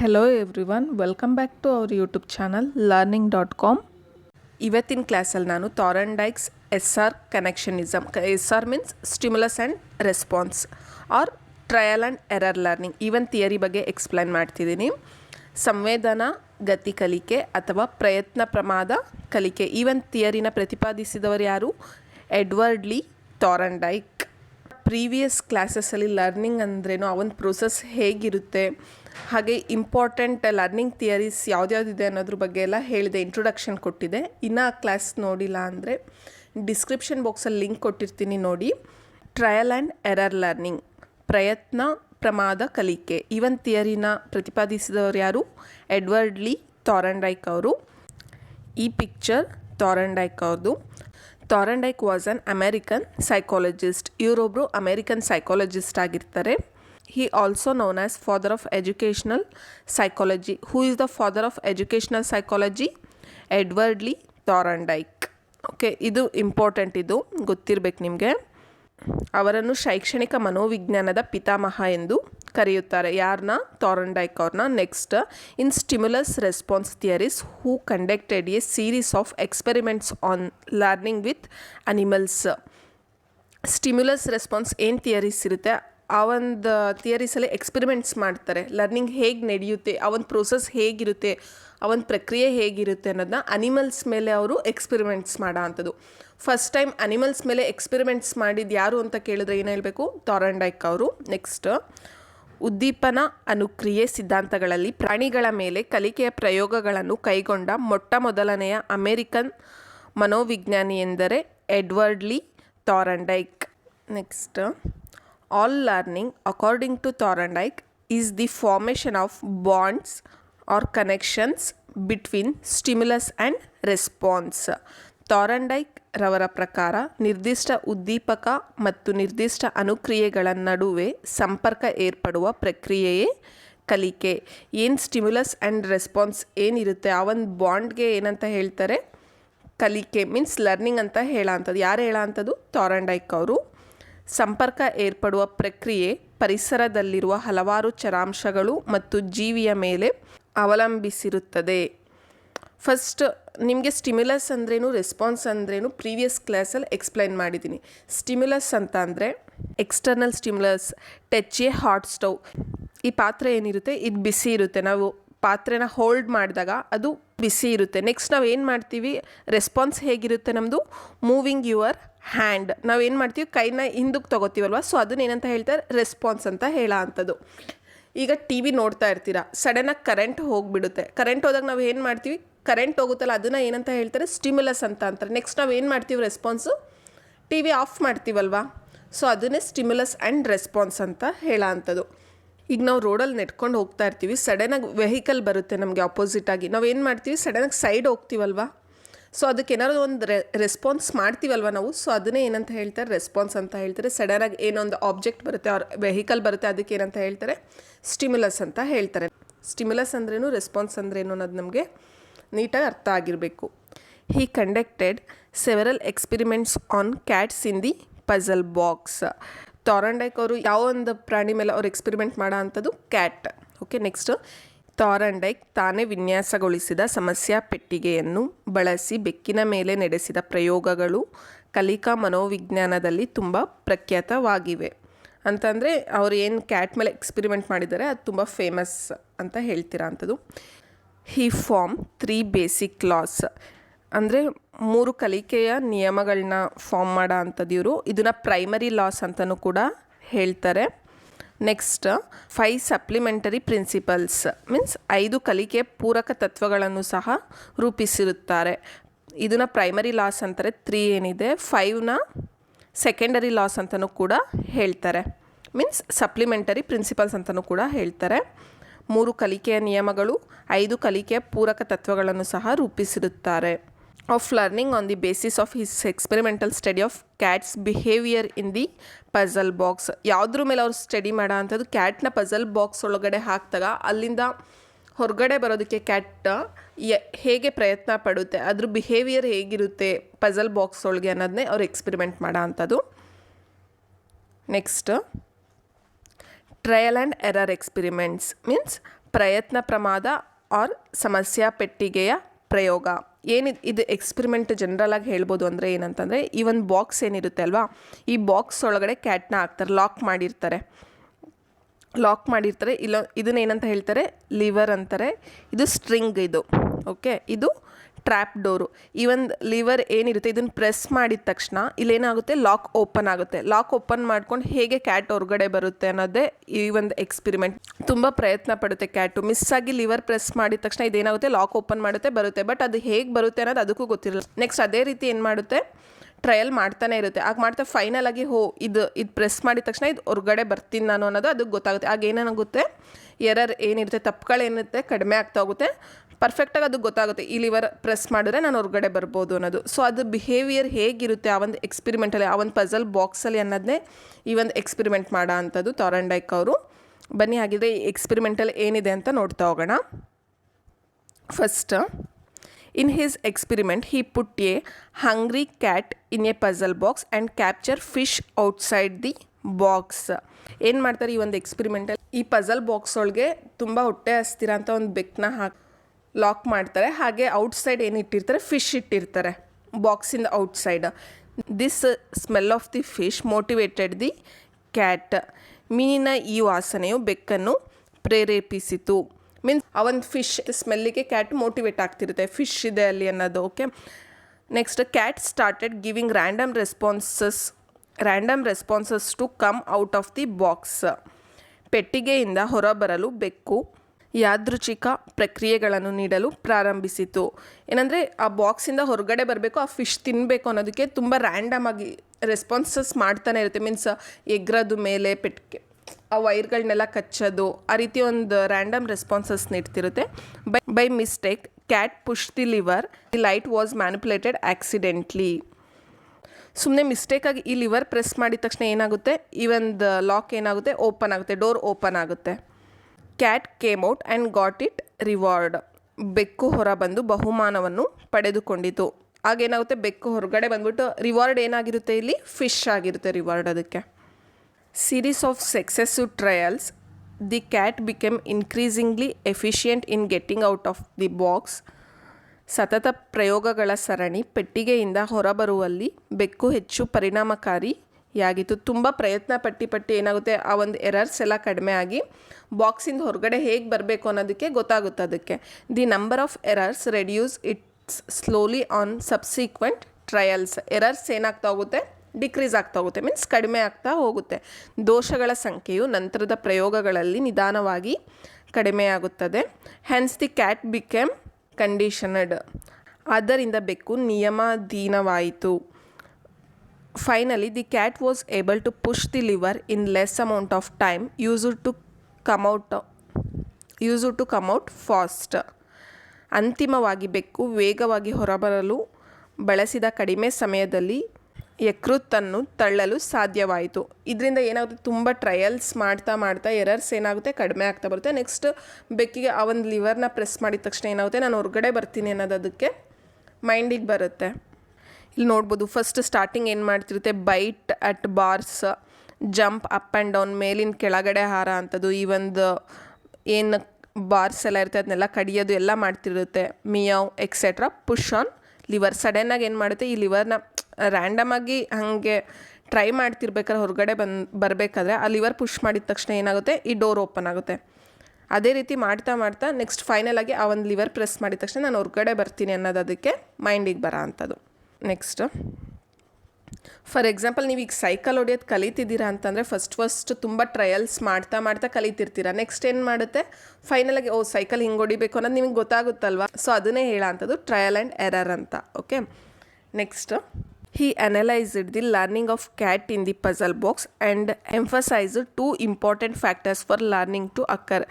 Hello everyone welcome back to our YouTube channel learning dot com ಇವತ್ತಿನ ಕ್ಲಾಸಲ್ಲಿ ನಾನು Thorndike's S R connectionism S R means stimulus and response or trial and error learning even theory ಬಗ್ಗೆ explain ಮಾಡ್ತಿದ್ದೀನಿ. ಸಂವೇದನಾ, ಗತಿ ಕಲಿಕೆ, ಅಥವಾ ಪ್ರಯತ್ನ ಪ್ರಮಾದ ಕಲಿಕೆ. ಈವನ್ ಥಿಯರಿನ ಪ್ರತಿಪಾದಿಸಿದವರು ಯಾರು? ಎಡ್ವರ್ಡ್ ಲೀ ಥಾರಂಡೈಕ್ ಪ್ರೀವಿಯಸ್ ಕ್ಲಾಸಸ್ಸಲ್ಲಿ ಲರ್ನಿಂಗ್ ಅಂದ್ರೇನು ಆ ಒಂದು ಪ್ರೊಸೆಸ್ ಹೇಗಿರುತ್ತೆ, ಹಾಗೆ ಇಂಪಾರ್ಟೆಂಟ್ ಲರ್ನಿಂಗ್ ಥಿಯರೀಸ್ ಯಾವ್ದ್ಯಾವ್ದಿದೆ ಅನ್ನೋದ್ರ ಬಗ್ಗೆ ಎಲ್ಲ ಹೇಳಿದೆ ಇಂಟ್ರೊಡಕ್ಷನ್ ಕೊಟ್ಟಿದೆ. ಇನ್ನು ಆ ಕ್ಲಾಸ್ ನೋಡಿಲ್ಲ ಅಂದರೆ ಡಿಸ್ಕ್ರಿಪ್ಷನ್ ಬಾಕ್ಸಲ್ಲಿ ಲಿಂಕ್ ಕೊಟ್ಟಿರ್ತೀನಿ ನೋಡಿ. ಟ್ರಯಲ್ ಆ್ಯಂಡ್ ಎರರ್ ಲರ್ನಿಂಗ್ ಪ್ರಯತ್ನ, ಪ್ರಮಾದ, ಕಲಿಕೆ. ಇವನ್ ಥಿಯರಿನ ಪ್ರತಿಪಾದಿಸಿದವರು ಯಾರು? ಎಡ್ವರ್ಡ್ ಲೀ ಥಾರಂಡೈಕ್ ಅವರು. ಈ ಪಿಕ್ಚರ್ ಥಾರಂಡೈಕ್ ಅವ್ರದ್ದು Thorndike was an American psychologist ಇವರೊಬ್ಬರು American psychologist ಆಗಿರ್ತಾರೆ. He also known as father of educational psychology who is the father of educational psychology Edward Lee Thorndike okay ಇದು ಇಂಪಾರ್ಟೆಂಟ್ ಇದು, ಗೊತ್ತಿರಬೇಕು ನಿಮಗೆ. ಅವರನ್ನು ಶೈಕ್ಷಣಿಕ ಮನೋವಿಜ್ಞಾನದ ಪಿತಾಮಹ ಎಂದು ಕರೆಯುತ್ತಾರೆ. ಯಾರನ್ನ ಥಾರಂಡೈಕ್ ಅವ್ರನ್ನ next, in stimulus response theories, who conducted a series of experiments on learning with animals. Stimulus response ಏನು ಥಿಯರೀಸ್ ಇರುತ್ತೆ? ಆ ಒಂದು ಥಿಯರೀಸಲ್ಲಿ ಎಕ್ಸ್ಪೆರಿಮೆಂಟ್ಸ್ ಮಾಡ್ತಾರೆ. ಲರ್ನಿಂಗ್ ಹೇಗೆ ನಡೆಯುತ್ತೆ, ಆ ಒಂದು ಪ್ರೋಸೆಸ್ ಹೇಗಿರುತ್ತೆ, ಆ ಒಂದು ಪ್ರಕ್ರಿಯೆ ಹೇಗಿರುತ್ತೆ ಅನ್ನೋದನ್ನ ಅನಿಮಲ್ಸ್ ಮೇಲೆ ಅವರು ಎಕ್ಸ್ಪಿರಿಮೆಂಟ್ಸ್ ಮಾಡೋ ಅಂಥದ್ದು. ಫಸ್ಟ್ ಟೈಮ್ ಅನಿಮಲ್ಸ್ ಮೇಲೆ ಎಕ್ಸ್ಪಿರಿಮೆಂಟ್ಸ್ ಮಾಡಿದ್ದು ಯಾರು ಅಂತ ಕೇಳಿದ್ರೆ ಏನು ಹೇಳಬೇಕು? ಥಾರಂಡೈಕ್ ಅವರು. ನೆಕ್ಸ್ಟ್ ಉದ್ದೀಪನ ಅನುಕ್ರಿಯೆ ಸಿದ್ಧಾಂತಗಳಲ್ಲಿ ಪ್ರಾಣಿಗಳ ಮೇಲೆ ಕಲಿಕೆಯ ಪ್ರಯೋಗಗಳನ್ನು ಕೈಗೊಂಡ ಮೊಟ್ಟ ಮೊದಲನೆಯ ಅಮೇರಿಕನ್ ಮನೋವಿಜ್ಞಾನಿ ಎಂದರೆ Edward Lee Thorndike. Next all learning according to Thorndike is the formation of bonds or connections between stimulus and response Thorndike ರವರ ಪ್ರಕಾರ ನಿರ್ದಿಷ್ಟ ಉದ್ದೀಪಕ ಮತ್ತು ನಿರ್ದಿಷ್ಟ ಅನುಕ್ರಿಯೆಗಳ ನಡುವೆ ಸಂಪರ್ಕ ಏರ್ಪಡುವ ಪ್ರಕ್ರಿಯೆಯೇ ಕಲಿಕೆ. ಏನು ಸ್ಟಿಮ್ಯುಲಸ್ ಆ್ಯಂಡ್ ರೆಸ್ಪಾನ್ಸ್ ಏನಿರುತ್ತೆ, ಆ ಒಂದು ಬಾಂಡ್ಗೆ ಏನಂತ ಹೇಳ್ತಾರೆ? ಕಲಿಕೆ ಮೀನ್ಸ್ ಲರ್ನಿಂಗ್ ಅಂತ ಹೇಳೋ ಅಂಥದ್ದು ಯಾರು ಹೇಳೋ ಅಂಥದ್ದು ಥಾರಂಡೈಕ್ ಅವರು. ಸಂಪರ್ಕ ಏರ್ಪಡುವ ಪ್ರಕ್ರಿಯೆ ಪರಿಸರದಲ್ಲಿರುವ ಹಲವಾರು ಚರಾಂಶಗಳು ಮತ್ತು ಜೀವಿಯ ಮೇಲೆ ಅವಲಂಬಿಸಿರುತ್ತದೆ. ಫಸ್ಟ್ ನಿಮಗೆ ಸ್ಟಿಮ್ಯುಲಸ್ ಅಂದ್ರೇನು ರೆಸ್ಪಾನ್ಸ್ ಅಂದ್ರೇನು ಪ್ರೀವಿಯಸ್ ಕ್ಲಾಸಲ್ಲಿ ಎಕ್ಸ್ಪ್ಲೈನ್ ಮಾಡಿದ್ದೀನಿ ಸ್ಟಿಮ್ಯುಲಸ್ ಅಂತ ಅಂದರೆ external stimulus touch a hot stove ಈ ಪಾತ್ರೆ ಏನಿರುತ್ತೆ? ಇದು ಬಿಸಿ ಇರುತ್ತೆ. ನಾವು ಪಾತ್ರೆನ ಹೋಲ್ಡ್ ಮಾಡಿದಾಗ ಅದು ಬಿಸಿ ಇರುತ್ತೆ. ನೆಕ್ಸ್ಟ್ ನಾವು ಏನು ಮಾಡ್ತೀವಿ? ರೆಸ್ಪಾನ್ಸ್ ಹೇಗಿರುತ್ತೆ ನಮ್ಮದು ಮೂವಿಂಗ್ ಯುವರ್ ಹ್ಯಾಂಡ್. ನಾವು ಏನು ಮಾಡ್ತೀವಿ? ಕೈನ ಹಿಂದಕ್ಕೆ ತೊಗೋತೀವಲ್ವ? ಸೊ ಅದನ್ನ ಏನಂತ ಹೇಳ್ತಾರೆ? ರೆಸ್ಪಾನ್ಸ್ ಅಂತ ಹೇಳೋ ಅಂಥದ್ದು. ಈಗ ಟಿ ವಿ ನೋಡ್ತಾ ಇರ್ತೀರಾ? ಸಡನ್ನಾಗಿ ಕರೆಂಟ್ ಹೋಗಿಬಿಡುತ್ತೆ. ಕರೆಂಟ್ ಹೋದಾಗ ನಾವು ಏನು ಮಾಡ್ತೀವಿ? ಕರೆಂಟ್ ಹೋಗುತ್ತಲ್ಲ, ಅದನ್ನು ಏನಂತ ಹೇಳ್ತಾರೆ? ಸ್ಟಿಮ್ಯುಲಸ್ ಅಂತ ಅಂತಾರೆ. ನೆಕ್ಸ್ಟ್ ನಾವು ಏನು ಮಾಡ್ತೀವಿ ರೆಸ್ಪಾನ್ಸು ಟಿ ವಿ ಆಫ್ ಮಾಡ್ತೀವಲ್ವಾ? ಸೊ ಅದನ್ನೇ ಸ್ಟಿಮ್ಯುಲಸ್ ಆ್ಯಂಡ್ ರೆಸ್ಪಾನ್ಸ್ ಅಂತ ಹೇಳೋ ಅಂಥದ್ದು. ಈಗ ನಾವು ರೋಡಲ್ಲಿ ನೆಟ್ಕೊಂಡು ಹೋಗ್ತಾ ಇರ್ತೀವಿ. ಸಡನ್ನಾಗಿ ವೆಹಿಕಲ್ ಬರುತ್ತೆ ನಮಗೆ ಆಪೋಸಿಟಾಗಿ ನಾವು ಏನು ಮಾಡ್ತೀವಿ? ಸಡನ್ನಾಗಿ ಸೈಡ್ ಹೋಗ್ತೀವಲ್ವಾ? ಸೊ ಅದಕ್ಕೆ ಏನಾದ್ರು ಒಂದು ರೆ ರೆಸ್ಪಾನ್ಸ್ ಮಾಡ್ತೀವಲ್ವ ನಾವು? ಸೊ ಅದನ್ನೇ ಏನಂತ ಹೇಳ್ತಾರೆ? ರೆಸ್ಪಾನ್ಸ್ ಅಂತ ಹೇಳ್ತಾರೆ. ಸಡನ್ನಾಗಿ ಏನೊಂದು ಆಬ್ಜೆಕ್ಟ್ ಬರುತ್ತೆ ಅವ್ರ ವೆಹಿಕಲ್ ಬರುತ್ತೆ, ಅದಕ್ಕೆ ಏನಂತ ಹೇಳ್ತಾರೆ? ಸ್ಟಿಮ್ಯುಲಸ್ ಅಂತ ಹೇಳ್ತಾರೆ. ಸ್ಟಿಮ್ಯುಲಸ್ ಅಂದ್ರೇನು? ರೆಸ್ಪಾನ್ಸ್ ಅಂದ್ರೇನು ಅನ್ನೋದು ನಮಗೆ ನೀಟಾಗಿ ಅರ್ಥ ಆಗಿರಬೇಕು. He conducted several experiments on cats in the puzzle box Thorndike ಅವರು ಯಾವ ಒಂದು ಪ್ರಾಣಿ ಮೇಲೆ ಅವ್ರು ಎಕ್ಸ್ಪಿರಿಮೆಂಟ್ ಮಾಡೋ ಅಂಥದ್ದು ಕ್ಯಾಟ್ ಓಕೆ ನೆಕ್ಸ್ಟ್ ಥಾರಂಡೈಕ್ ತಾನೇ ವಿನ್ಯಾಸಗೊಳಿಸಿದ ಸಮಸ್ಯಾ ಪೆಟ್ಟಿಗೆಯನ್ನು ಬಳಸಿ ಬೆಕ್ಕಿನ ಮೇಲೆ ನಡೆಸಿದ ಪ್ರಯೋಗಗಳು ಕಲಿಕಾ ಮನೋವಿಜ್ಞಾನದಲ್ಲಿ ತುಂಬ ಪ್ರಖ್ಯಾತವಾಗಿವೆ. ಅಂತಂದರೆ ಅವ್ರು ಏನು ಕ್ಯಾಟ್ ಮೇಲೆ ಎಕ್ಸ್ಪಿರಿಮೆಂಟ್ ಮಾಡಿದ್ದಾರೆ, ಅದು ತುಂಬ ಫೇಮಸ್ ಅಂತ ಹೇಳ್ತೀರಾ ಅಂಥದ್ದು he form three basic laws ಅಂದರೆ ಮೂರು ಕಲಿಕೆಯ ನಿಯಮಗಳನ್ನ ಫಾರ್ಮ್ ಮಾಡೋ ಅಂಥದ್ದು ಇವರು ಇದನ್ನು ಪ್ರೈಮರಿ ಲಾಸ್ ಅಂತಲೂ ಕೂಡ ಹೇಳ್ತಾರೆ. Next five supplementary principles means ಐದು ಕಲಿಕೆ ಪೂರಕ ತತ್ವಗಳನ್ನು ಸಹ ರೂಪಿಸಿರುತ್ತಾರೆ. ಇದನ್ನು ಪ್ರೈಮರಿ ಲಾಸ್ ಅಂತಾರೆ ತ್ರೀ ಏನಿದೆ ಫೈವ್ನ ಸೆಕೆಂಡರಿ ಲಾಸ್ ಅಂತಲೂ ಕೂಡ ಹೇಳ್ತಾರೆ. ಮೀನ್ಸ್ ಸಪ್ಲಿಮೆಂಟರಿ ಪ್ರಿನ್ಸಿಪಲ್ಸ್ ಅಂತಲೂ ಕೂಡ ಹೇಳ್ತಾರೆ. ಮೂರು ಕಲಿಕೆಯ ನಿಯಮಗಳು, ಐದು ಕಲಿಕೆಯ ಪೂರಕ ತತ್ವಗಳನ್ನು ಸಹ ರೂಪಿಸಿರುತ್ತಾರೆ. Of learning on the basis of his experimental study of cats behaviour in the puzzle box ಯಾವುದ್ರ ಮೇಲೆ ಅವ್ರು ಸ್ಟಡಿ ಮಾಡೋ ಅಂಥದ್ದು ಕ್ಯಾಟ್ನ ಪಝಲ್ ಬಾಕ್ಸ್ ಒಳಗಡೆ ಹಾಕಿದಾಗ ಅಲ್ಲಿಂದ ಹೊರಗಡೆ ಬರೋದಕ್ಕೆ ಕ್ಯಾಟ್ ಹೇಗೆ ಪ್ರಯತ್ನ ಪಡುತ್ತೆ, ಅದ್ರ ಬಿಹೇವಿಯರ್ ಹೇಗಿರುತ್ತೆ ಪಝಲ್ ಬಾಕ್ಸ್ ಒಳಗೆ ಅನ್ನೋದನ್ನೇ ಅವ್ರು ಎಕ್ಸ್ಪೆರಿಮೆಂಟ್ ಮಾಡೋ ಅಂಥದ್ದು next trial and error experiments means ಪ್ರಯತ್ನ ಪ್ರಮಾದ ಆರ್ ಸಮಸ್ಯಾ ಪೆಟ್ಟಿಗೆಯ ಪ್ರಯೋಗ. ಏನಿದು ಇದು ಎಕ್ಸ್ಪಿರಿಮೆಂಟ್ ಜನರಲ್ ಆಗಿ ಹೇಳ್ಬೋದು ಅಂದರೆ ಏನಂತಂದರೆ, ಈ ಒಂದು ಬಾಕ್ಸ್ ಏನಿರುತ್ತೆ ಅಲ್ವಾ, ಈ ಬಾಕ್ಸ್ ಒಳಗಡೆ ಕ್ಯಾಟ್ನ ಹಾಕ್ತಾರೆ ಲಾಕ್ ಮಾಡಿರ್ತಾರೆ. ಲಾಕ್ ಮಾಡಿರ್ತಾರೆ, ಇಲ್ಲ, ಇದನ್ನ ಏನಂತ ಹೇಳ್ತಾರೆ ಲಿವರ್ ಅಂತಾರೆ. ಇದು ಸ್ಟ್ರಿಂಗ್ ಇದು ಓಕೆ ಇದು ಟ್ರ್ಯಾಪ್ ಡೋರು. ಈ ಒಂದು ಲಿವರ್ ಏನಿರುತ್ತೆ ಇದನ್ನು ಪ್ರೆಸ್ ಮಾಡಿದ ತಕ್ಷಣ ಇಲ್ಲೇನಾಗುತ್ತೆ, ಲಾಕ್ ಓಪನ್ ಆಗುತ್ತೆ. ಲಾಕ್ ಓಪನ್ ಮಾಡ್ಕೊಂಡು ಹೇಗೆ ಕ್ಯಾಟ್ ಹೊರಗಡೆ ಬರುತ್ತೆ ಅನ್ನೋದೇ ಈ ಒಂದು ಎಕ್ಸ್ಪಿರಿಮೆಂಟ್. ತುಂಬ ಪ್ರಯತ್ನ ಪಡುತ್ತೆ ಕ್ಯಾಟು. ಮಿಸ್ ಆಗಿ ಲಿವರ್ ಪ್ರೆಸ್ ಮಾಡಿದ ತಕ್ಷಣ ಇದೇನಾಗುತ್ತೆ, ಲಾಕ್ ಓಪನ್ ಮಾಡುತ್ತೆ, ಬರುತ್ತೆ. ಬಟ್ ಅದು ಹೇಗೆ ಬರುತ್ತೆ ಅನ್ನೋದು ಅದಕ್ಕೂ ಗೊತ್ತಿರಲ್ಲ. ನೆಕ್ಸ್ಟ್ ಅದೇ ರೀತಿ ಏನು ಮಾಡುತ್ತೆ, ಟ್ರಯಲ್ ಮಾಡ್ತಾನೆ ಇರುತ್ತೆ. ಆಗ ಮಾಡ್ತಾ ಫೈನಲ್ ಆಗಿ ಹೋ, ಇದು ಇದು ಪ್ರೆಸ್ ಮಾಡಿದ ತಕ್ಷಣ ಇದು ಹೊರಗಡೆ ಬರ್ತೀನಿ ನಾನು ಅನ್ನೋದು ಅದಕ್ಕೆ ಗೊತ್ತಾಗುತ್ತೆ. ಆಗ ಏನೇನಾಗುತ್ತೆ, ಎರರ್ ಏನಿರುತ್ತೆ ತಪ್ಪುಗಳೇನಿರುತ್ತೆ ಕಡಿಮೆ ಆಗ್ತಾ ಹೋಗುತ್ತೆ. ಪರ್ಫೆಕ್ಟಾಗಿ ಅದು ಗೊತ್ತಾಗುತ್ತೆ. ಈ ಲಿವರ್ ಪ್ರೆಸ್ ಮಾಡಿದ್ರೆ ನಾನು ಹೊರಗಡೆ ಬರ್ಬೋದು ಅನ್ನೋದು. ಸೊ ಅದು ಬಿಹೇವಿಯರ್ ಹೇಗಿರುತ್ತೆ ಆ ಒಂದು ಎಕ್ಸ್ಪಿರಿಮೆಂಟಲ್ಲಿ ಆ ಒಂದು ಪಝಲ್ ಬಾಕ್ಸಲ್ಲಿ ಅನ್ನೋದನ್ನೇ ಈ ಒಂದು ಎಕ್ಸ್ಪಿರಿಮೆಂಟ್ ಮಾಡೋ ಅಂಥದ್ದು ಅವರು. ಬನ್ನಿ ಹಾಗಿದ್ರೆ ಈ ಎಕ್ಸ್ಪಿರಿಮೆಂಟಲ್ಲಿ ಏನಿದೆ ಅಂತ ನೋಡ್ತಾ ಹೋಗೋಣ. First in his experiment, he put a hungry cat in a puzzle box and capture fish outside the box ಏನು ಮಾಡ್ತಾರೆ ಈ ಒಂದು ಎಕ್ಸ್ಪಿರಿಮೆಂಟಲ್ಲಿ ಈ ಪಜಲ್ ಬಾಕ್ಸ್ ಒಳಗೆ ತುಂಬ ಹೊಟ್ಟೆ ಹಸ್ತಿರ ಅಂತ ಒಂದು ಬೆಕ್ಕನ್ನ ಹಾಕಿ ಲಾಕ್ ಮಾಡ್ತಾರೆ. ಹಾಗೆ ಔಟ್ಸೈಡ್ ಏನು ಇಟ್ಟಿರ್ತಾರೆ? ಫಿಶ್ ಇಟ್ಟಿರ್ತಾರೆ. ಬಾಕ್ಸಿಂದ outside this smell of the fish motivated the cat ಮೀನಿನ ಈ ವಾಸನೆಯು ಬೆಕ್ಕನ್ನು ಪ್ರೇರೇಪಿಸಿತು. ಮೀನ್ಸ್ ಆ ಒಂದು ಫಿಶ್ ಸ್ಮೆಲ್ಲಿಗೆ ಕ್ಯಾಟ್ ಮೋಟಿವೇಟ್ ಆಗ್ತಿರುತ್ತೆ. ಫಿಶ್ ಇದೆ ಅಲ್ಲಿ ಅನ್ನೋದು okay next cat started giving random responses random responses to come out of the box ಪೆಟ್ಟಿಗೆಯಿಂದ ಹೊರಬರಲು ಬೆಕ್ಕು. ಯಾದೃಚ್ಛಿಕ ಪ್ರಕ್ರಿಯೆಗಳನ್ನು ನೀಡಲು ಪ್ರಾರಂಭಿಸಿತು. ಏನಂದರೆ ಆ ಬಾಕ್ಸಿಂದ ಹೊರಗಡೆ ಬರಬೇಕು, ಆ ಫಿಶ್ ತಿನ್ನಬೇಕು ಅನ್ನೋದಕ್ಕೆ ತುಂಬ ರ್ಯಾಂಡಮ್ ಆಗಿ ರೆಸ್ಪಾನ್ಸಸ್ ಮಾಡ್ತಾನೆ ಇರುತ್ತೆ. ಮೀನ್ಸ್ ಎಗ್ರದು ಮೇಲೆ ಪೆಟ್ಕೆ, ಆ ವೈರ್ಗಳನ್ನೆಲ್ಲ ಕಚ್ಚೋದು, ಆ ರೀತಿ ಒಂದು random responses ನೀಡ್ತಿರುತ್ತೆ. By by mistake cat push the lever the light was manipulated accidentally ಸುಮ್ಮನೆ ಮಿಸ್ಟೇಕಾಗಿ ಈ ಲಿವರ್ ಪ್ರೆಸ್ ಮಾಡಿದ ತಕ್ಷಣ ಏನಾಗುತ್ತೆ? ಈ ಒಂದು ಲಾಕ್ ಏನಾಗುತ್ತೆ? ಓಪನ್ ಆಗುತ್ತೆ ಡೋರ್ ಓಪನ್ ಆಗುತ್ತೆ. Cat came out and got it reward ಬೆಕ್ಕು ಹೊರ ಬಂದು ಬಹುಮಾನವನ್ನು ಪಡೆದುಕೊಂಡಿತು. ಆಗೇನಾಗುತ್ತೆ ಬೆಕ್ಕು ಹೊರಗಡೆ ಬಂದ್ಬಿಟ್ಟು ರಿವಾರ್ಡ್ ಏನಾಗಿರುತ್ತೆ ಇಲ್ಲಿ? ಫಿಶ್ ಆಗಿರುತ್ತೆ ರಿವಾರ್ಡ್ ಅದಕ್ಕೆ. Series of success trials the cat became increasingly efficient in getting out of the box ಸತತ ಪ್ರಯೋಗಗಳ ಸರಣಿ ಪೆಟ್ಟಿಗೆಯಿಂದ ಹೊರಬರುವಲ್ಲಿ ಬೆಕ್ಕು ಹೆಚ್ಚು ಪರಿಣಾಮಕಾರಿಯಾಗಿತ್ತು ತುಂಬ ಪ್ರಯತ್ನ ಪಟ್ಟಿ ಪಟ್ಟಿ ಏನಾಗುತ್ತೆ, ಆ ಒಂದು ಎರರ್ಸ್ ಎಲ್ಲ ಕಡಿಮೆ ಆಗಿ ಬಾಕ್ಸಿಂದ ಹೊರಗಡೆ ಹೇಗೆ ಬರಬೇಕು ಅನ್ನೋದಕ್ಕೆ ಗೊತ್ತಾಗುತ್ತೆ ಅದಕ್ಕೆ. The number of errors reduce its slowly on subsequent trials errors ಏನಾಗ್ತಾ ಹೋಗುತ್ತೆ ಡಿಕ್ರೀಸ್ ಆಗ್ತಾ ಹೋಗುತ್ತೆ ಮೀನ್ಸ್ ಕಡಿಮೆ ಆಗ್ತಾ ಹೋಗುತ್ತೆ. ದೋಷಗಳ ಸಂಖ್ಯೆಯು ನಂತರದ ಪ್ರಯೋಗಗಳಲ್ಲಿ ನಿಧಾನವಾಗಿ ಕಡಿಮೆಯಾಗುತ್ತದೆ hence the cat became conditioned ಆದ್ದರಿಂದ ಬೆಕ್ಕು ನಿಯಮಾಧೀನವಾಯಿತು. Finally the cat was able to push the lever in less amount of time used to come out used to come out fast ಅಂತಿಮವಾಗಿ ಬೆಕ್ಕು ವೇಗವಾಗಿ ಹೊರಬರಲು ಬಳಸಿದ ಕಡಿಮೆ ಸಮಯದಲ್ಲಿ ಯಕೃತ್ತನ್ನು ತಳ್ಳಲು ಸಾಧ್ಯವಾಯಿತು. ಇದರಿಂದ ಏನಾಗುತ್ತೆ? ತುಂಬ ಟ್ರಯಲ್ಸ್ ಮಾಡ್ತಾ ಮಾಡ್ತಾ ಎರರ್ಸ್ ಏನಾಗುತ್ತೆ? ಕಡಿಮೆ ಆಗ್ತಾ ಬರುತ್ತೆ. ನೆಕ್ಸ್ಟ್ ಬೆಕ್ಕಿಗೆ ಆ ಒಂದು ಲಿವರ್ನ ಪ್ರೆಸ್ ಮಾಡಿದ ತಕ್ಷಣ ಏನಾಗುತ್ತೆ? ನಾನು ಹೊರಗಡೆ ಬರ್ತೀನಿ ಅನ್ನೋದು ಅದಕ್ಕೆ ಮೈಂಡಿಗೆ ಬರುತ್ತೆ. ಇಲ್ಲಿ ನೋಡ್ಬೋದು. ಫಸ್ಟ್ ಸ್ಟಾರ್ಟಿಂಗ್ ಏನು ಮಾಡ್ತಿರುತ್ತೆ? Bite at bars jump up and down ಮೇಲಿನ ಕೆಳಗಡೆ ಹಾರ ಅಂಥದ್ದು ಈ ಒಂದು ಏನು ಬಾರ್ಸ್ ಎಲ್ಲ ಇರುತ್ತೆ, ಅದನ್ನೆಲ್ಲ ಕಡಿಯೋದು ಎಲ್ಲ ಮಾಡ್ತಿರುತ್ತೆ. Meow etcetera push on lever ಸಡನ್ನಾಗಿ ಏನು ಮಾಡುತ್ತೆ? ಈ ಲಿವರ್ನ ರ್ಯಾಂಡಮಾಗಿ ಹಾಗೆ ಟ್ರೈ ಮಾಡ್ತಿರ್ಬೇಕಾದ್ರೆ, ಹೊರಗಡೆ ಬಂದು, ಬರಬೇಕಾದ್ರೆ ಆ ಲಿವರ್ ಪುಷ್ ಮಾಡಿದ ತಕ್ಷಣ ಏನಾಗುತ್ತೆ? ಈ ಡೋರ್ ಓಪನ್ ಆಗುತ್ತೆ. ಅದೇ ರೀತಿ ಮಾಡ್ತಾ ಮಾಡ್ತಾ ನೆಕ್ಸ್ಟ್ ಫೈನಲಾಗಿ ಆ ಒಂದು ಲಿವರ್ ಪ್ರೆಸ್ ಮಾಡಿದ ತಕ್ಷಣ ನಾನು ಹೊರಗಡೆ ಬರ್ತೀನಿ ಅನ್ನೋದು ಅದಕ್ಕೆ ಮೈಂಡಿಗೆ ಬರೋ ಅಂಥದ್ದು. ನೆಕ್ಸ್ಟ್ ಫಾರ್ ಎಕ್ಸಾಂಪಲ್ ನೀವು ಈಗ ಸೈಕಲ್ ಹೊಡಿಯೋದು ಕಲಿತಿದ್ದೀರಾ ಅಂತಂದರೆ ಫಸ್ಟ್ ಫಸ್ಟ್ ತುಂಬ ಟ್ರಯಲ್ಸ್ ಮಾಡ್ತಾ ಮಾಡ್ತಾ ಕಲಿತಿರ್ತೀರ. ನೆಕ್ಸ್ಟ್ ಏನು ಮಾಡುತ್ತೆ? ಫೈನಲಾಗಿ ಓ ಸೈಕಲ್ ಹಿಂಗೆ ಹೊಡಿಬೇಕು ಅನ್ನೋದು ನಿಮಗೆ ಗೊತ್ತಾಗುತ್ತಲ್ವಾ? ಸೊ ಅದನ್ನೇ ಹೇಳೋಂಥದ್ದು ಟ್ರಯಲ್ ಆ್ಯಂಡ್ ಎರರ್ ಅಂತ okay next he analysed the learning of cat in the puzzle box and emphasised two important factors for learning to occur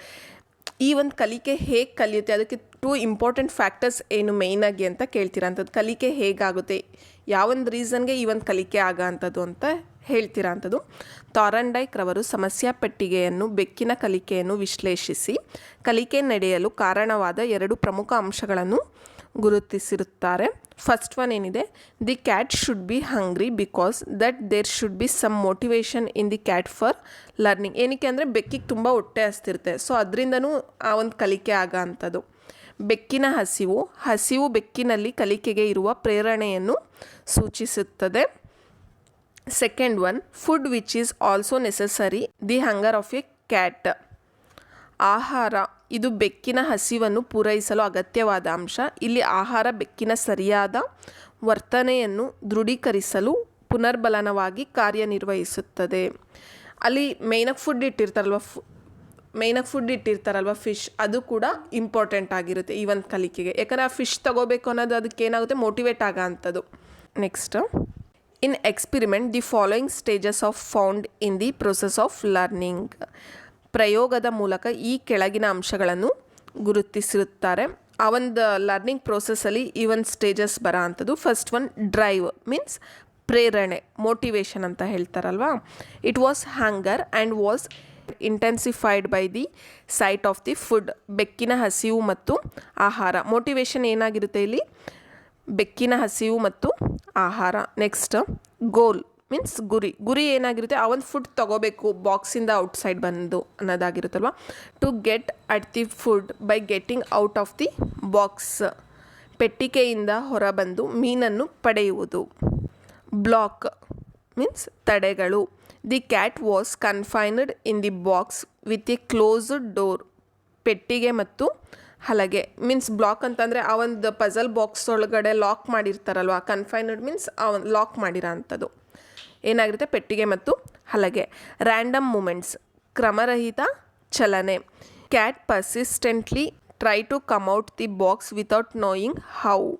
ಈ ಒಂದು ಕಲಿಕೆ ಹೇಗೆ ಕಲಿಯುತ್ತೆ? ಅದಕ್ಕೆ ಟೂ ಇಂಪಾರ್ಟೆಂಟ್ ಫ್ಯಾಕ್ಟರ್ಸ್ ಏನು ಮೇಯ್ನಾಗಿ ಅಂತ ಕೇಳ್ತೀರಾ? ಅಂಥದ್ದು ಕಲಿಕೆ ಹೇಗಾಗುತ್ತೆ? ಯಾವೊಂದು ರೀಸನ್ಗೆ ಈ ಒಂದು ಕಲಿಕೆ ಆಗ ಅಂಥದ್ದು ಅಂತ ಹೇಳ್ತೀರಾ ಅಂಥದ್ದು ತಾರಂಡೈಕ್ ರವರು ಸಮಸ್ಯಾ ಪೆಟ್ಟಿಗೆಯನ್ನು, ಬೆಕ್ಕಿನ ಕಲಿಕೆಯನ್ನು ವಿಶ್ಲೇಷಿಸಿ, ಕಲಿಕೆ ನಡೆಯಲು ಕಾರಣವಾದ ಎರಡು ಪ್ರಮುಖ ಅಂಶಗಳನ್ನು ಗುರುತಿಸಿರುತ್ತಾರೆ. ಫಸ್ಟ್ ಒನ್ ಏನಿದೆ? The cat should be hungry because that there should be some motivation in the cat for learning ಏನಕ್ಕೆ ಅಂದರೆ ಬೆಕ್ಕಿಗೆ ತುಂಬ ಹೊಟ್ಟೆ ಹಸ್ತಿರುತ್ತೆ. ಸೊ ಅದರಿಂದನೂ ಆ ಒಂದು ಕಲಿಕೆ ಆಗ ಅಂಥದ್ದು ಬೆಕ್ಕಿನ ಹಸಿವು ಹಸಿವು ಬೆಕ್ಕಿನಲ್ಲಿ ಕಲಿಕೆಗೆ ಇರುವ ಪ್ರೇರಣೆಯನ್ನು ಸೂಚಿಸುತ್ತದೆ. Second one food which is also necessary the hunger of a cat ಆಹಾರ, ಇದು ಬೆಕ್ಕಿನ ಹಸಿವನ್ನು ಪೂರೈಸಲು ಅಗತ್ಯವಾದ ಅಂಶ. ಇಲ್ಲಿ ಆಹಾರ ಬೆಕ್ಕಿನ ಸರಿಯಾದ ವರ್ತನೆಯನ್ನು ದೃಢೀಕರಿಸಲು ಪುನರ್ಬಲನವಾಗಿ ಕಾರ್ಯನಿರ್ವಹಿಸುತ್ತದೆ. ಅಲ್ಲಿ ಮೇಯ್ನಾಗಿ ಫುಡ್ ಇಟ್ಟಿರ್ತಾರಲ್ವ, ಫು ಮೇಯ್ನಾಗಿ ಫುಡ್ ಇಟ್ಟಿರ್ತಾರಲ್ವ ಫಿಶ್, ಅದು ಕೂಡ ಇಂಪಾರ್ಟೆಂಟ್ ಆಗಿರುತ್ತೆ ಈ ಒಂದು ಕಲಿಕೆಗೆ. ಯಾಕಂದರೆ ಆ ಫಿಶ್ ತಗೋಬೇಕು ಅನ್ನೋದು ಅದಕ್ಕೆ ಏನಾಗುತ್ತೆ, ಮೋಟಿವೇಟ್ ಆಗೋ ಅಂಥದ್ದು. Next, in experiment the following stages of found in the process of learning. ಪ್ರಯೋಗದ ಮೂಲಕ ಈ ಕೆಳಗಿನ ಅಂಶಗಳನ್ನು ಗುರುತಿಸಿರುತ್ತಾರೆ. ಆ ಒಂದು ಲರ್ನಿಂಗ್ ಪ್ರೋಸೆಸ್ಸಲ್ಲಿ ಈ ಒಂದು ಸ್ಟೇಜಸ್ ಬರೋ ಅಂಥದ್ದು ಫಸ್ಟ್ ಒನ್ ಡ್ರೈವ್ ಮೀನ್ಸ್ ಪ್ರೇರಣೆ ಮೋಟಿವೇಶನ್ ಅಂತ ಹೇಳ್ತಾರಲ್ವಾ? It was hunger and was intensified by the sight of the food ಬೆಕ್ಕಿನ ಹಸಿವು ಮತ್ತು ಆಹಾರ. ಮೋಟಿವೇಶನ್ ಏನಾಗಿರುತ್ತೆ ಇಲ್ಲಿ? ಬೆಕ್ಕಿನ ಹಸಿವು ಮತ್ತು ಆಹಾರ. ನೆಕ್ಸ್ಟ್ ಗೋಲ್ ಮೀನ್ಸ್ ಗುರಿ ಗುರಿ ಏನಾಗಿರುತ್ತೆ, ಆ ಒಂದು ಫುಡ್ ತೊಗೋಬೇಕು ಬಾಕ್ಸಿಂದ ಔಟ್ಸೈಡ್ ಬಂದು ಅನ್ನೋದಾಗಿರುತ್ತಲ್ವ? To get at the food by getting out of the box ಪೆಟ್ಟಿಗೆಯಿಂದ ಹೊರಬಂದು ಮೀನನ್ನು ಪಡೆಯುವುದು. Block means ತಡೆಗಳು. The cat was confined in the box with a closed door ಪೆಟ್ಟಿಗೆ ಮತ್ತು ಹಲಗೆ. ಮೀನ್ಸ್ ಬ್ಲಾಕ್ ಅಂತಂದರೆ ಆ ಒಂದು ಪಜಲ್ ಬಾಕ್ಸ್ ಒಳಗಡೆ ಲಾಕ್ ಮಾಡಿರ್ತಾರಲ್ವ? ಕನ್ಫೈನ್ಡ್ ಮೀನ್ಸ್ ಆ ಒಂದು ಲಾಕ್ ಮಾಡಿರೋ ಅಂಥದ್ದು ಏನಾಗಿರುತ್ತೆ? ಪೆಟ್ಟಿಗೆ ಮತ್ತು ಹಲಗೆ. ರ್ಯಾಂಡಮ್ ಮೂಮೆಂಟ್ಸ್ ಕ್ರಮರಹಿತ ಚಲನೆ. Cat persistently try to come out the box without knowing how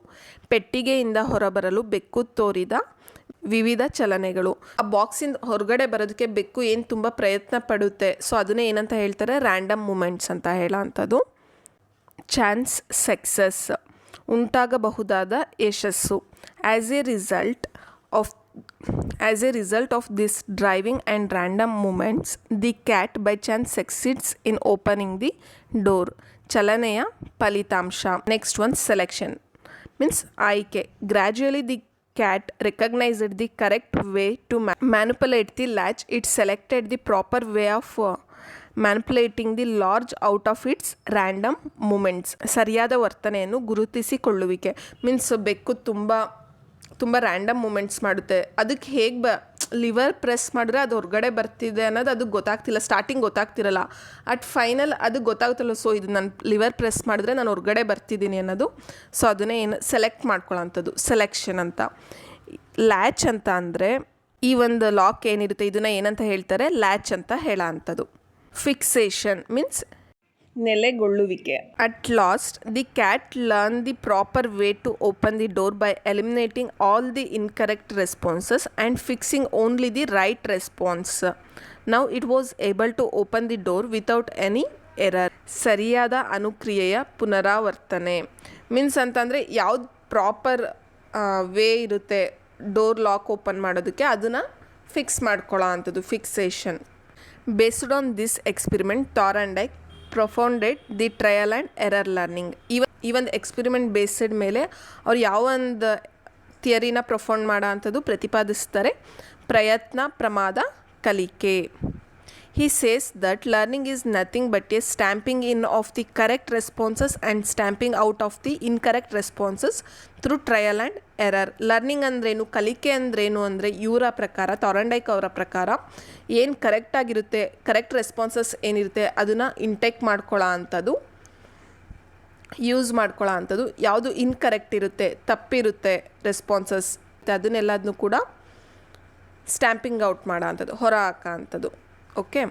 ಪೆಟ್ಟಿಗೆಯಿಂದ ಹೊರಬರಲು ಬೆಕ್ಕು ತೋರಿದ ವಿವಿಧ ಚಲನೆಗಳು. ಆ ಬಾಕ್ಸಿಂದ ಹೊರಗಡೆ ಬರೋದಕ್ಕೆ ಬೆಕ್ಕು ಏನು ತುಂಬ ಪ್ರಯತ್ನ ಪಡುತ್ತೆ? ಸೊ ಅದನ್ನೇ ಏನಂತ ಹೇಳ್ತಾರೆ? ರ್ಯಾಂಡಮ್ ಮೂಮೆಂಟ್ಸ್ ಅಂತ ಹೇಳೋ ಅಂಥದ್ದು ಚಾನ್ಸ್ ಸಕ್ಸಸ್ ಉಂಟಾಗಬಹುದಾದ ಯಶಸ್ಸು. As a result of as a result of this driving and random movements the cat by chance succeeds in opening the door ಚಲನೆಯ ಫಲಿತಾಂಶ ನೆಕ್ಸ್ಟ್ ಒನ್ ಸೆಲೆಕ್ಷನ್ ಮೀನ್ಸ್ ಆಯ್ಕೆ gradually the cat recognized the correct way to ma- manipulate the latch it selected the proper way of uh, manipulating the large out of its random movements ಸರಿಯಾದ ವರ್ತನೆಯನ್ನು ಗುರುತಿಸಿಕೊಳ್ಳುವಿಕೆ means ಬೆಕ್ಕು ತುಂಬ ತುಂಬ random movements ಮಾಡುತ್ತೆ. ಅದಕ್ಕೆ ಹೇಗೆ ಬ ಲಿವರ್ ಪ್ರೆಸ್ ಮಾಡಿದ್ರೆ ಅದು ಹೊರಗಡೆ ಬರ್ತಿದೆ ಅನ್ನೋದು ಅದಕ್ಕೆ ಗೊತ್ತಾಗ್ತಿಲ್ಲ ಸ್ಟಾರ್ಟಿಂಗ್ ಗೊತ್ತಾಗ್ತಿರಲ್ಲ. ಅಟ್ ಫೈನಲ್ ಅದು ಗೊತ್ತಾಗುತ್ತಲ್ಲ ಸೊ ಇದು ನಾನು ಲಿವರ್ ಪ್ರೆಸ್ ಮಾಡಿದ್ರೆ ನಾನು ಹೊರಗಡೆ ಬರ್ತಿದ್ದೀನಿ ಅನ್ನೋದು. ಸೊ ಅದನ್ನೇ ಏನು ಸೆಲೆಕ್ಟ್ ಮಾಡ್ಕೊಳ್ಳೋಂಥದ್ದು. ಸೆಲೆಕ್ಷನ್ ಅಂತ. ಲ್ಯಾಚ್ ಅಂತ ಅಂದರೆ ಈ ಒಂದು ಲಾಕ್ ಏನಿರುತ್ತೆ, ಇದನ್ನು ಏನಂತ ಹೇಳ್ತಾರೆ? ಲ್ಯಾಚ್ ಅಂತ ಹೇಳೋ ಅಂಥದ್ದು fixation means ನೆಲೆಗೊಳ್ಳುವಿಕೆ. At last the cat learn the proper way to open the door by eliminating all the incorrect responses and fixing only the right response now it was able to open the door without any error ಸರಿಯಾದ ಅನುಕ್ರಿಯೆಯ ಪುನರಾವರ್ತನೆ means ಅಂತಂದರೆ ಯಾವ್ದು proper way ಇರುತ್ತೆ door lock open ಮಾಡೋದಕ್ಕೆ ಅದನ್ನು fix ಮಾಡ್ಕೊಳ್ಳೋ ಅಂಥದ್ದು fixation based on this experiment Thorndike propounded the trial and error learning ಇವ ಈ ಒಂದು ಎಕ್ಸ್ಪಿರಿಮೆಂಟ್ ಬೇಸ್ಡ್ ಮೇಲೆ ಅವ್ರು ಯಾವ ಒಂದು ಥಿಯರಿನ ಪ್ರೊಫೌಂಡ್ ಮಾಡೋ ಅಂಥದ್ದು ಪ್ರತಿಪಾದಿಸ್ತಾರೆ. ಪ್ರಯತ್ನ, ಪ್ರಮಾದ, ಕಲಿಕೆ. He says that learning is nothing but a stamping in of the correct responses and stamping out of the incorrect responses through trial and error learning ಅಂದ್ರೇನು, ಕಲಿಕೆ ಅಂದ್ರೇನು ಅಂದರೆ ಇವರ ಪ್ರಕಾರ ತೊರಂಡೈಕ್ ಅವರ ಪ್ರಕಾರ ಏನು ಕರೆಕ್ಟಾಗಿರುತ್ತೆ ಕರೆಕ್ಟ್ ರೆಸ್ಪಾನ್ಸಸ್ ಏನಿರುತ್ತೆ ಅದನ್ನು ಇಂಟೆಕ್ ಮಾಡ್ಕೊಳ್ಳೋ ಅಂಥದ್ದು ಯೂಸ್ ಮಾಡ್ಕೊಳ್ಳೋ ಅಂಥದ್ದು ಯಾವುದು ಇನ್ಕರೆಕ್ಟ್ ಇರುತ್ತೆ, ತಪ್ಪಿರುತ್ತೆ ರೆಸ್ಪಾನ್ಸಸ್ ಅದನ್ನೆಲ್ಲದನ್ನು ಕೂಡ ಸ್ಟ್ಯಾಂಪಿಂಗ್ ಔಟ್ ಮಾಡೋ ಅಂಥದ್ದು ಹೊರ ಹಾಕೋ ಅಂಥದ್ದು okay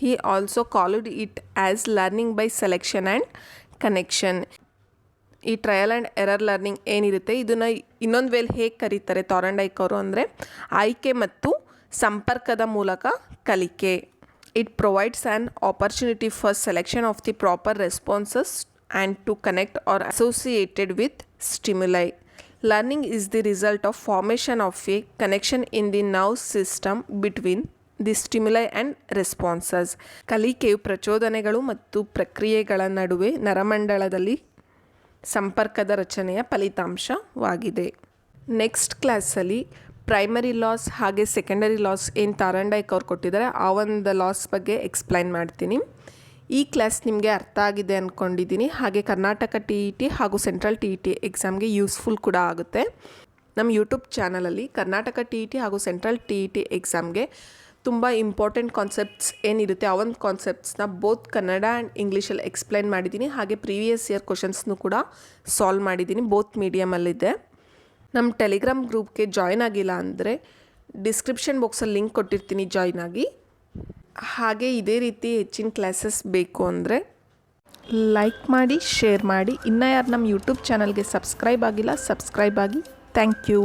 he also called it as learning by selection and connection ಈ ಟ್ರಯಲ್ ಆ್ಯಂಡ್ ಎರರ್ ಲರ್ನಿಂಗ್ ಏನಿರುತ್ತೆ? ಇದನ್ನು ಇನ್ನೊಂದು ವೇಲ್ ಹೇಗೆ ಕರೀತಾರೆ ತಾರಂಡೈಕ್ ಅವರು ಅಂದರೆ, ಆಯ್ಕೆ ಮತ್ತು ಸಂಪರ್ಕದ ಮೂಲಕ ಕಲಿಕೆ. It provides an opportunity for selection of the proper responses and to connect or associated with stimuli learning is the result of formation of a connection in the nerve system between the stimuli and responses. ಕಲಿಕೆಯು ಪ್ರಚೋದನೆಗಳು ಮತ್ತು ಪ್ರಕ್ರಿಯೆಗಳ ನಡುವೆ ನರಮಂಡಲದಲ್ಲಿ ಸಂಪರ್ಕದ ರಚನೆಯ ಫಲಿತಾಂಶವಾಗಿದೆ. Next ಕ್ಲಾಸಲ್ಲಿ primary laws ಹಾಗೆ ಸೆಕೆಂಡರಿ ಲಾಸ್ ಏನು ತಾರಂಡೈಕ್ ಅವ್ರು ಕೊಟ್ಟಿದ್ದಾರೆ, ಆ ಒಂದು ಲಾಸ್ ಬಗ್ಗೆ ಎಕ್ಸ್ಪ್ಲೈನ್ ಮಾಡ್ತೀನಿ. ಈ ಕ್ಲಾಸ್ ನಿಮಗೆ ಅರ್ಥ ಆಗಿದೆ ಅಂದ್ಕೊಂಡಿದ್ದೀನಿ ಹಾಗೆ ಕರ್ನಾಟಕ ಟಿ ಇ ಟಿ ಹಾಗೂ ಸೆಂಟ್ರಲ್ ಟಿ ಇ ಟಿ ಎಕ್ಸಾಮ್ಗೆ ಯೂಸ್ಫುಲ್ ಕೂಡ ಆಗುತ್ತೆ. ನಮ್ಮ ಯೂಟ್ಯೂಬ್ ಚಾನಲಲ್ಲಿ ಕರ್ನಾಟಕ ಟಿ ಇ ಟಿ ಹಾಗೂ ಸೆಂಟ್ರಲ್ ಟಿ ಇ ಟಿ ಎಕ್ಸಾಮ್ಗೆ ತುಂಬ ಇಂಪಾರ್ಟೆಂಟ್ ಕಾನ್ಸೆಪ್ಟ್ಸ್ ಏನಿರುತ್ತೆ, ಆ ಒಂದು ಕಾನ್ಸೆಪ್ಟ್ಸ್ನ ಬೋತ್ ಕನ್ನಡ ಆ್ಯಂಡ್ ಇಂಗ್ಲೀಷಲ್ಲಿ ಎಕ್ಸ್ಪ್ಲೈನ್ ಮಾಡಿದ್ದೀನಿ ಹಾಗೆ ಪ್ರೀವಿಯಸ್ ಇಯರ್ ಕ್ವಶನ್ಸ್ನು ಕೂಡ ಸಾಲ್ವ್ ಮಾಡಿದ್ದೀನಿ ಬೋತ್ ಮೀಡಿಯಮಲ್ಲಿದೆ ನಮ್ಮ ಟೆಲಿಗ್ರಾಮ್ ಗ್ರೂಪ್ಗೆ ಜಾಯ್ನ್ ಆಗಿಲ್ಲ ಅಂದರೆ ಡಿಸ್ಕ್ರಿಪ್ಷನ್ ಬಾಕ್ಸಲ್ಲಿ ಲಿಂಕ್ ಕೊಟ್ಟಿರ್ತೀನಿ ಜಾಯ್ನ್ ಆಗಿ. ಹಾಗೆ ಇದೇ ರೀತಿ ಹೆಚ್ಚಿನ ಕ್ಲಾಸಸ್ ಬೇಕು ಅಂದರೆ ಲೈಕ್ ಮಾಡಿ ಶೇರ್ ಮಾಡಿ. ಇನ್ನೂ ಯಾರು ನಮ್ಮ ಯೂಟ್ಯೂಬ್ ಚಾನಲ್ಗೆ ಸಬ್ಸ್ಕ್ರೈಬ್ ಆಗಿಲ್ಲ ಸಬ್ಸ್ಕ್ರೈಬ್ ಆಗಿ. Thank you